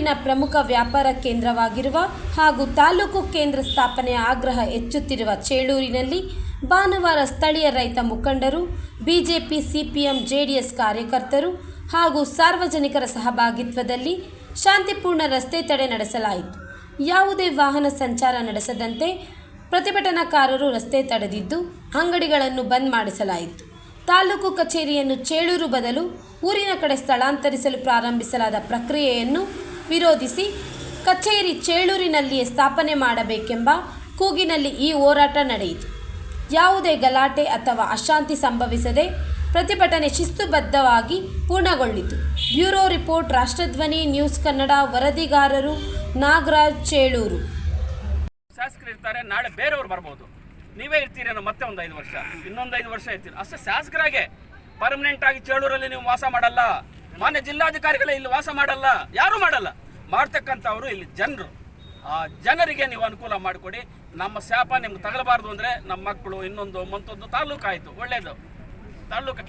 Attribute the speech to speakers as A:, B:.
A: ತಾಲೂಕಿನ ಪ್ರಮುಖ ವ್ಯಾಪಾರ ಕೇಂದ್ರವಾಗಿರುವ ಹಾಗೂ ತಾಲೂಕು ಕೇಂದ್ರ ಸ್ಥಾಪನೆಯ ಆಗ್ರಹ ಹೆಚ್ಚುತ್ತಿರುವ ಚೇಳೂರಿನಲ್ಲಿ ಭಾನುವಾರ ಸ್ಥಳೀಯ ರೈತ ಮುಖಂಡರು, ಬಿಜೆಪಿ ಸಿಪಿಎಂ, ಜೆಡಿಎಸ್ ಕಾರ್ಯಕರ್ತರು ಹಾಗೂ ಸಾರ್ವಜನಿಕರ ಸಹಭಾಗಿತ್ವದಲ್ಲಿ ಶಾಂತಿಪೂರ್ಣ ರಸ್ತೆ ತಡೆ ನಡೆಸಲಾಯಿತು. ಯಾವುದೇ ವಾಹನ ಸಂಚಾರ ನಡೆಸದಂತೆ ಪ್ರತಿಭಟನಾಕಾರರು ರಸ್ತೆ ತಡೆದಿದ್ದು, ಅಂಗಡಿಗಳನ್ನು ಬಂದ್ ಮಾಡಿಸಲಾಯಿತು. ತಾಲೂಕು ಕಚೇರಿಯನ್ನು ಚೇಳೂರು ಬದಲು ಊರಿನ ಕಡೆ ಸ್ಥಳಾಂತರಿಸಲು ಪ್ರಾರಂಭಿಸಲಾದ ಪ್ರಕ್ರಿಯೆಯನ್ನು ವಿರೋಧಿಸಿ ಕಚೇರಿ ಚೇಳೂರಿನಲ್ಲಿಯೇ ಸ್ಥಾಪನೆ ಮಾಡಬೇಕೆಂಬ ಕೂಗಿನಲ್ಲಿ ಈ ಹೋರಾಟ ನಡೆಯಿತು. ಯಾವುದೇ ಗಲಾಟೆ ಅಥವಾ ಅಶಾಂತಿ ಸಂಭವಿಸದೆ ಪ್ರತಿಭಟನೆ ಶಿಸ್ತುಬದ್ಧವಾಗಿ ಪೂರ್ಣಗೊಂಡಿತು ಬ್ಯೂರೋ ರಿಪೋರ್ಟ್, ರಾಷ್ಟ್ರಧ್ವನಿ, ನ್ಯೂಸ್ ಕನ್ನಡ, ವರದಿಗಾರರು, ನಾಗರಾಜ್, ಚೇಳೂರು.
B: ಶಾಸಕರು ಇರ್ತಾರೆ ನಾಳೆ ಬೇರೆಯವರು ಬರ್ಬೋದು. ನೀವೇ ಇರ್ತೀರೇನೋ ಮತ್ತೆ ಒಂದು ಐದು ವರ್ಷ. ಇನ್ನೊಂದು ಐದು ವರ್ಷ ಇರ್ತೀರಿ. ಅಷ್ಟೇ ಶಾಸಕರಾಗೆ ಪರ್ಮನೆಂಟ್ ಆಗಿ ಚೇಳೂರಲ್ಲಿ ನೀವು ವಾಸ ಮಾಡಲ್ಲ. ಮಾನ್ಯ ಜಿಲ್ಲಾಧಿಕಾರಿಗಳೇ ಇಲ್ಲಿ ವಾಸ ಮಾಡಲ್ಲ, ಯಾರು ಮಾಡಲ್ಲ. ಮಾಡ್ತಕ್ಕಂಥವ್ರು ಇಲ್ಲಿ ಜನರು. ಆ ಜನರಿಗೆ ನೀವು ಅನುಕೂಲ ಮಾಡಿಕೊಡಿ. ನಮ್ಮ ಶಾಪ ನಿಮ್ಗೆ ತಗಲಬಾರ್ದು ಅಂದರೆ ನಮ್ಮ ಮಕ್ಕಳು ಇನ್ನೊಂದು ಮತ್ತೊಂದು ತಾಲೂಕು ಆಯಿತು ಒಳ್ಳೇದು. ತಾಲೂಕು